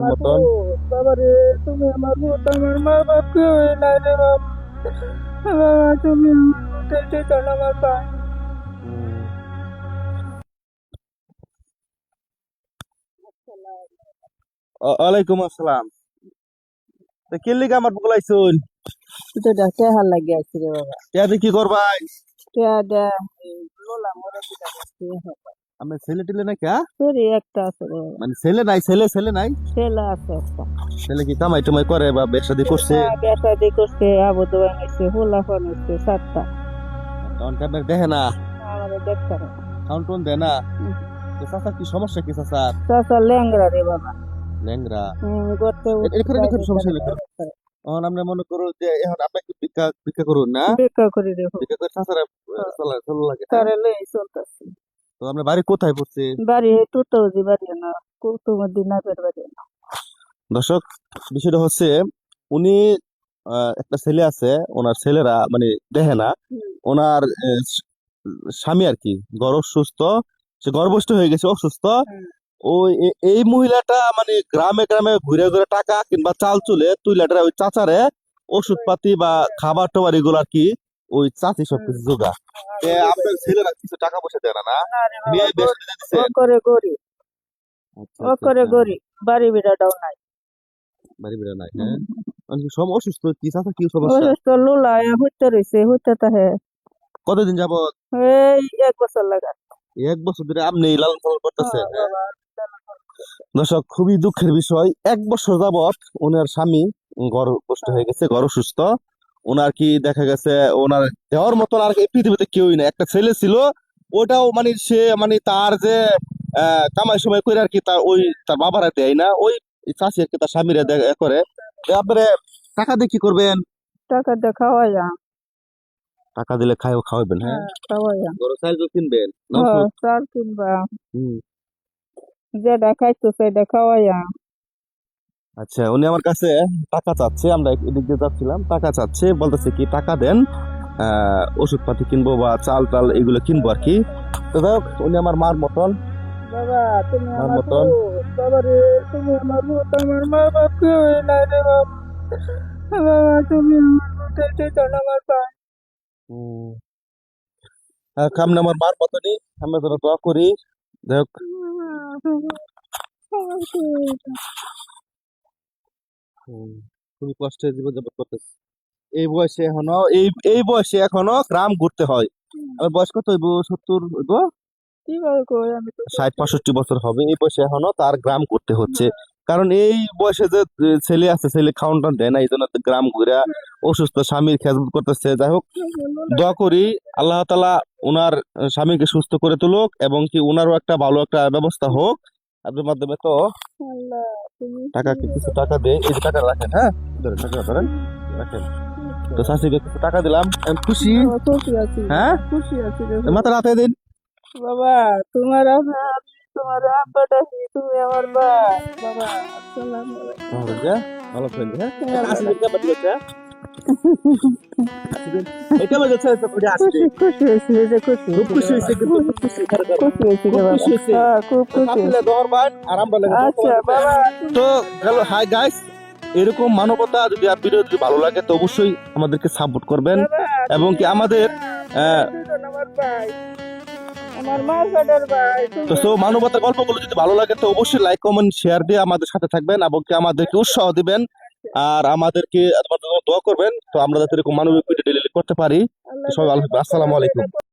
মতন বাবা রে তুমি আমার ভূত আমার মা বাপ কেউ নাই রে বাবা বাবা তুমি আমার ভূত এসে চল আমার পায়ে ওয়ালাইকুম আসসালাম তো কে লিগে আমার বলাইছুন তো ডাকে হাল লাগে আছে রে বাবা ইয়াতে কি করবাই টিয়া দে লোলা মরে দিটা করতে আমি ছেলে টেলে না কে তোরই একটা আছে মানে ছেলে নাই ছেলে ছেলে নাই? ছেলে আছে একটা। ছেলে কি কামাই টুমাই করে বা ব্যবসা দিয়ে করছে? করছে আবু নিচ্ছে হোলা ফোন সাতটা। তখন দেখে না? আমার দেখতে না। টোন দেয় না? হুম। চাচা কি সমস্যা কি চাচার? চাচা ল্যাংরা রে বাবা। ল্যাংরা হুম, করতে এখানে দেখুন সমস্যা। এখন আমরা মনে করো যে এখন আপনি কি ভিক্ষা ভিক্ষা করুন না? বেকা করে রে ভিক্ষা করে চাচারা চলা চলা লাগে না? তারে লই চলতেছে। তো আপনার বাড়ি কোথায় পড়ছে? বাড়ি টুটৌজি বাড়ি না কুতুমুদ্দিন নাপের বাড়ি না। দর্শক বিষয়টা হচ্ছে উনি একটা ছেলে আছে ওনার ছেলেরা মানে দেখে না ওনার স্বামী আর কি গর্ভ অসুস্থ সে গর্ভস্থ হয়ে গেছে অসুস্থ। ওই এই মহিলাটা মানে গ্রামে গ্রামে ঘুরে ঘুরে টাকা কিংবা চাল চুলে তুইলাটা ওই চাচারে ওষুধ পাতি বা খাবার টাবার এগুলো আর কি ওই চাচি সব কিছু জোগা আপনার ছেলেরা কিছু টাকা পয়সা দেয় না মেয়ে বেশ গরিব। ও করে আচ্ছা, ও করে। গরিব বাড়ি বিড়াটাও নাই। বাড়ি বেড়া নাই হ্যাঁ? মানে সব অসুস্থ কি চাচা কি সমস্যা? অসুস্থ লুলা হইতে রয়েছে হইতে তাহে কতদিন যাবত এই এক বছর লাগা এক বছর ধরে আপনি লালন পালন করতেছেন হ্যাঁ। দর্শক খুবই দুঃখের বিষয় এক বছর যাবত ওনার স্বামী গর্ভস্থ হয়ে গেছে গর্ভ সুস্থ ওনার কি দেখা গেছে ওনার দেওয়ার মতন আর পৃথিবীতে কেউই না একটা ছেলে ছিল ওটাও মানে সে মানে তার যে কামাই সময় করে আর কি তার ওই তার বাবারা দেয় না ওই চাষি আর কি তার স্বামীরা করে। তারপরে টাকা দিয়ে কি করবেন? টাকা দিয়ে খাওয়াইয়া। টাকা দিলে খাই খাওয়াবেন হ্যাঁ? হ্যাঁ, খাওয়াইয়া। বড় চাল কিনবেন হ্যাঁ, চাল কিনবা। হুম। যেটা খাইতো সেটা খাওয়াইয়া। আচ্ছা উনি আমার কাছে টাকা চাচ্ছে আমরা এদিক দিয়ে যাচ্ছিলাম টাকা চাচ্ছে বলতেছে কি টাকা দেন ওষুধপাতি কিনবো বা চাল টাল এগুলো কিনবো আর কি তো যাই হোক, উনি আমার মার মতন বাবা তুমি আমার আমার মতন। বাবা রে তুমি আমার আমার মা বাপ কেউ নাই রে বাবা বাবা তুমি আমার ভূত এসে চল আমার পায়ে আহ, কামনা আমার মার মতনই আমরা যেন দোয়া করি যাই হোক খুবই কষ্টে জীবন যাপন করতেছে। এই বয়সে এখনও এই এই বয়সে এখনও গ্রাম ঘুরতে হয়। আমার বয়স কত হইব সত্তর হইব? ষাট পঁয়ষট্টি বছর হবে। এই বয়সে এখনও তার গ্রাম করতে হচ্ছে। কারণ এই বয়সে যে ছেলে আছে ছেলে খাওয়ান দেয় না এই জন্য গ্রাম ঘুরে অসুস্থ স্বামীর খেজমত করতেছে। যাই হোক দোয়া করি আল্লাহ তালা ওনার স্বামীকে সুস্থ করে তুলুক এবং কি ওনারও একটা ভালো একটা ব্যবস্থা হোক। আপনার মাধ্যমে তো টাকা কিছু টাকা দেয় এই টাকা রাখেন হ্যাঁ? ধরেন টাকা ধরেন রাখেন। তো শাশুড়িকে কিছু টাকা দিলাম খুশি। খুশি আছি। হ্যাঁ? খুশি আছি মাথা রাতে দিন। বাবা তোমার তোমার আব্বাটা তুমি আমার বাবা বাবা আসসালামু আলাইকুম। ভালো যা ভালো। থাকবে হ্যাঁ? হ্যাঁ, এটা মজা তো পুরো আসলে খুশি হয়েছি রে, খুশি খুব খুশি হয়েছে খুব খুশি খুশি হয়েছি বাবা। হ্যাঁ, খুব খুশি আসলে দরবার আরাম বলে আচ্ছা বাবা। তো হ্যালো হাই গাইস এরকম মানবতা যদি ভিডিও যদি ভালো লাগে তো অবশ্যই আমাদেরকে সাপোর্ট করবেন। এবং কি আমাদের তো সো মানবতা গল্পগুলো যদি ভালো লাগে তো অবশ্যই লাইক কমেন্ট শেয়ার দিয়ে আমাদের সাথে থাকবেন এবং কি আমাদেরকে উৎসাহ দিবেন। আর আমাদেরকে দোয়া করবেন তো আমরা যাতে এরকম মানবিক করতে পারি সবাই। আসসালামু আলাইকুম।